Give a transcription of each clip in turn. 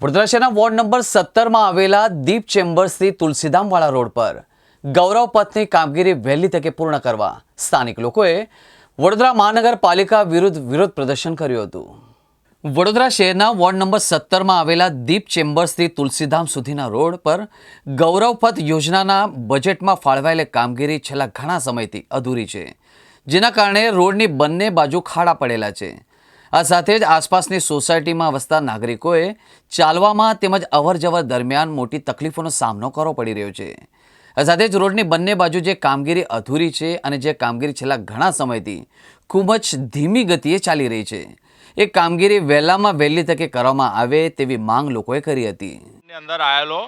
વડોદરા શહેરના ward number સત્તરમાં આવેલા દીપ ચેમ્બર્સથી તુલસીધામવાળા રોડ પર ગૌરવ પથની કામગીરી વહેલી તકે પૂર્ણ કરવા સ્થાનિક લોકોએ વડોદરા મહાનગરપાલિકા વિરુદ્ધ વિરોધ પ્રદર્શન કર્યું હતું. વડોદરા શહેરના વોર્ડ નંબર સત્તરમાં આવેલા દીપ ચેમ્બર્સથી તુલસીધામ સુધીના રોડ પર ગૌરવ પથ યોજનાના બજેટમાં ફાળવાયેલી કામગીરી છેલ્લા ઘણા સમયથી અધૂરી છે, જેના કારણે રોડની બંને બાજુ ખાડા પડેલા છે. આ સાથે જ આસપાસની સોસાયટીમાં વસતા નાગરિકોએ ચાલવામાં તેમજ અવરજવર દરમિયાન મોટી તકલીફોનો સામનો કરવો પડી રહ્યો છે. આ સાથે જ રોડની બંને બાજુ જે કામગીરી અધૂરી છે અને જે કામગીરી છેલ્લા ઘણા સમયથી ખૂબ જ ધીમી ગતિએ ચાલી રહી છે. એ કામગીરી વહેલામાં વહેલી તકે કરવામાં આવે તેવી માંગ લોકોએ કરી હતી. અંદર આવેલો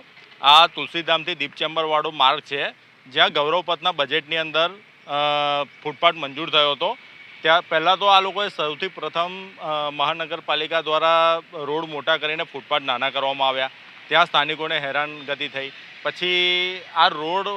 આ તુલસીધામથી દીપ ચેમ્બર માર્ગ છે, જ્યાં ગૌરવપથના બજેટની અંદર ફૂટપાથ મંજૂર થયો હતો. ત્યાં પહેલાં તો આ લોકોએ સૌથી પ્રથમ મહાનગરપાલિકા દ્વારા રોડ મોટા કરીને ફૂટપાથ નાના કરવામાં આવ્યા. ત્યાં સ્થાનિકોને હેરાનગતિ થઈ. પછી આ રોડ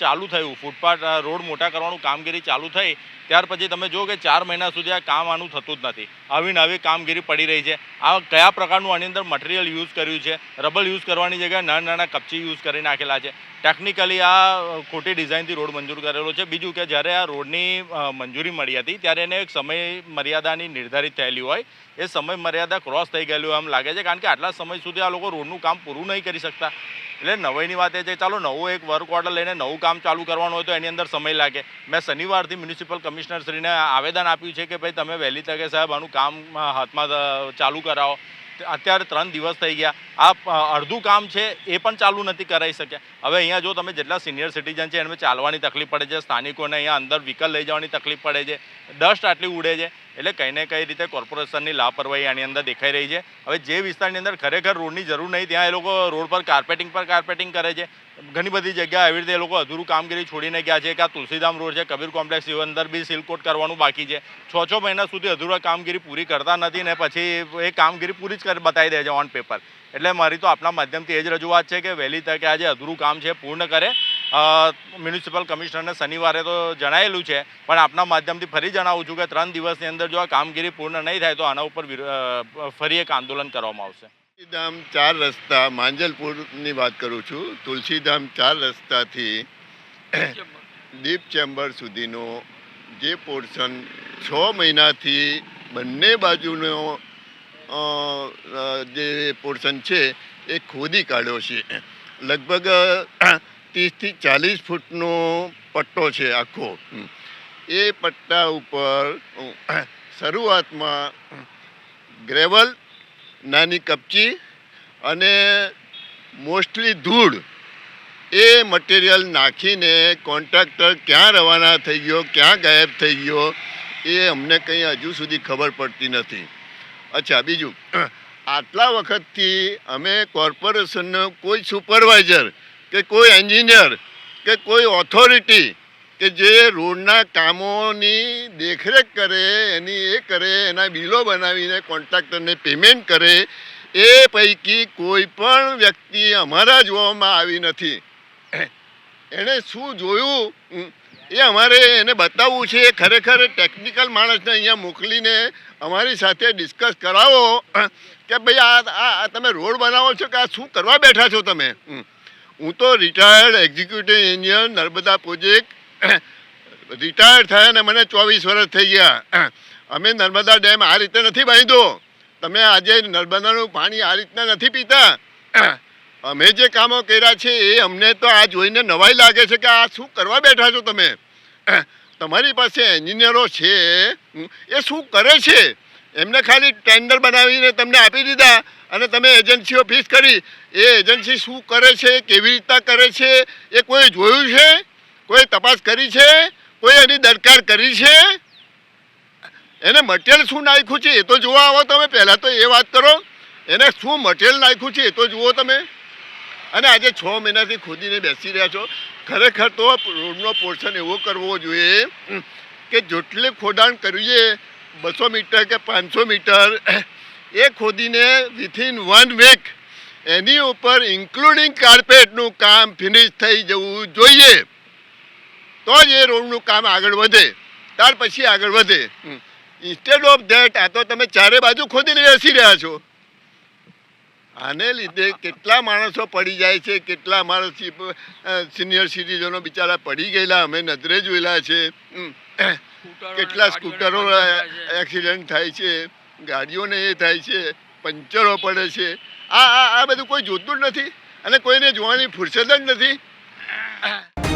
ચાલુ થયું, ફૂટપાથ રોડ મોટા કરવાનું કામગીરી ચાલુ થઈ, ત્યાર પછી તમે જુઓ કે ચાર મહિના સુધી આ કામ આનું થતું જ નથી. આવી નવી કામગીરી પડી રહી છે. આ કયા પ્રકારનું આની અંદર મટીરિયલ યુઝ કર્યું છે? રબલ યુઝ કરવાની જગ્યાએ નાના નાના કપચી યુઝ કરી નાખેલા છે. ટેકનિકલી આ ખોટી ડિઝાઇનથી રોડ મંજૂર કરેલો છે. બીજું કે જ્યારે આ રોડની મંજૂરી મળી હતી, ત્યારે એને એક સમય મર્યાદાની નિર્ધારિત થયેલી હોય. એ સમય મર્યાદા ક્રોસ થઈ ગયેલું એમ લાગે છે. કારણ કે આટલા સમય સુધી આ લોકો રોડનું કામ પૂરું નહીં કરી શકતા. એટલે નવાઈની વાત એ છે, ચાલો નવું એક વર્ક ઓર્ડર લઈને નવું કામ ચાલુ કરવાનું હોય તો એની અંદર સમય લાગે. મેં શનિવારથી મ્યુનિસિપલ કમિશનરશ્રીને આવેદન આપ્યું છે કે ભાઈ તમે વહેલી તકે સાહેબ આનું કામ હાથમાં ચાલુ કરાવો. અત્યારે ત્રણ દિવસ થઈ ગયા. આ અડધું કામ છે એ પણ ચાલુ નથી કરાવી શક્યા. હવે અહીંયા જો તમે જેટલા સિનિયર સિટીઝન છે એમને ચાલવાની તકલીફ પડે છે, સ્થાનિકોને અહીંયા અંદર વ્હીકલ લઈ જવાની તકલીફ પડે છે ડસ્ટ આટલી ઉડે છે. એટલે કંઈ કઈ રીતે કોર્પોરેશનની લાપરવાહી આની અંદર દેખાઈ રહી છે. હવે જે વિસ્તારની અંદર ખરેખર રોડની જરૂર નહીં, ત્યાં એ લોકો રોડ પર કાર્પેટિંગ પર કાર્પેટિંગ કરે છે. ઘણી બધી જગ્યા એવી રીતે એ લોકો અધૂરું કામગીરી છોડીને ગયા છે કે આ તુલસીધામ રોડ છે, કબીર કોમ્પ્લેક્સ એ અંદર બી સિલકોટ કરવાનું બાકી છે. છ છ મહિના સુધી અધૂરા કામગીરી પૂરી કરતા નથી ને પછી એ કામગીરી પૂરી જ કરી બતાવી દે છે ઓન પેપર એટલે મારી તો આપણા માધ્યમથી એ જ રજૂઆત છે કે વહેલી તકે આજે અધૂરું કામ છે, પૂર્ણ કરે. મ્યુનિસિપલ કમિશનરને શનિવારે તો જણાયેલું છે, પણ આપના માધ્યમથી ફરી જણાવું છું કે ત્રણ દિવસની અંદર જો આ કામગીરી પૂર્ણ નહીં થાય તો આના ઉપર ફરી એક આંદોલન કરવામાં આવશે. તુલસીધામ ચાર રસ્તા, માંજલપુરની વાત કરું છું. તુલસીધામ ચાર રસ્તાથી દીપ ચેમ્બર સુધીનો જે પોર્શન છ મહિનાથી બંને બાજુનો જે પોર્શન છે, એ ખોદી કાઢ્યો છે. લગભગ ત્રીસથી ચાલીસ ફૂટનો પટ્ટો છે આખો. એ પટ્ટા ઉપર શરૂઆતમાં ગ્રેવલ નાની કપચી અને મોસ્ટલી ધૂળ એ મટીરિયલ નાખીને કોન્ટ્રાક્ટર ક્યાં રવાના થઈ ગયો ક્યાં ગાયબ થઈ ગયો એ અમને કંઈ હજુ સુધી ખબર પડતી નથી. અચ્છા બીજું આટલા વખતથી અમે કોર્પોરેશનનો કોઈ સુપરવાઇઝર કે કોઈ એન્જિનિયર, કે કોઈ ઓથોરિટી કે જે રોડના કામોની દેખરેખ કરે, એની એ કરે, એના બિલો બનાવીને કોન્ટ્રાક્ટરને પેમેન્ટ કરે, એ પૈકી કોઈ પણ વ્યક્તિ અમારા જોવામાં આવી નથી. એણે શું જોયું? એ અમારે એને બતાવવું છે, એ ખરેખર ટેકનિકલ માણસને અહીંયા મોકલીને અમારી સાથે ડિસ્કસ કરાવો, કે ભાઈ આ આ તમે રોડ બનાવો છો કે આ શું કરવા બેઠા છો તમે. હું તો retired executive engineer Narmada project retired થયા ને મને ચોવીસ વર્ષ થઈ ગયા. અમે નર્મદા ડેમ આ રીતે નથી બાંધ્યો. તમે આજે નર્મદાનું પાણી આ રીતના નથી પીતા. અમે જે કામો કર્યા છે એ અમને તો આ જોઈને નવાઈ લાગે છે કે આ શું કરવા બેઠા છો તમે? તમારી પાસે એન્જિનિયરો છે. એ શું કરે છે? એમને ખાલી ટેન્ડર બનાવીને તમને આપી દીધા અને તમે એજન્સીઓ ફિક્સ કરી. એ એજન્સી શું કરે છે, કેવી રીતના કરે છે, એ કોઈ જોયું છે? કોઈ તપાસ કરી છે? કોઈ એની દરકાર કરી છે? એને મટીરિયલ શું નાખ્યું છે એ તો જોવા આવો તમે. પહેલાં તો એ વાત કરો. એને શું મટીરિયલ નાખ્યું છે એ તો જુઓ તમે. અને આજે છ મહિનાથી ખોદીને બેસી રહ્યા છો. ખરેખર તો રોડનો પોર્શન એવો કરવો જોઈએ કે જેટલે ખોદાણ કરીએ બસો મીટર કે પાંચસો મીટર, એ ખોદીને વિથિન વન વીક એની ઉપર ઇન્ક્લુડિંગ કાર્પેટનું કામ ફિનિશ થઈ જવું જોઈએ. તો જ એ રોડનું કામ આગળ વધે. ત્યાર પછી આગળ વધે. ઇન્સ્ટેડ ઓફ ધેટ આ તો તમે ચારે બાજુ ખોદીને બેસી રહ્યા છો. આને લીધે કેટલા માણસો પડી જાય છે, કેટલા માણસ સિનિયર સિટીઝનો બિચારા પડી ગયેલા, અમે નજરે જોયેલા છે. કેટલા સ્કૂટરો એક્સિડન્ટ થાય છે ગાડીઓને એ થાય છે પંચરો પડે છે. આ આ આ બધું કોઈ જોતું જ નથી અને કોઈને જોવાની ફુરસદ જ નથી.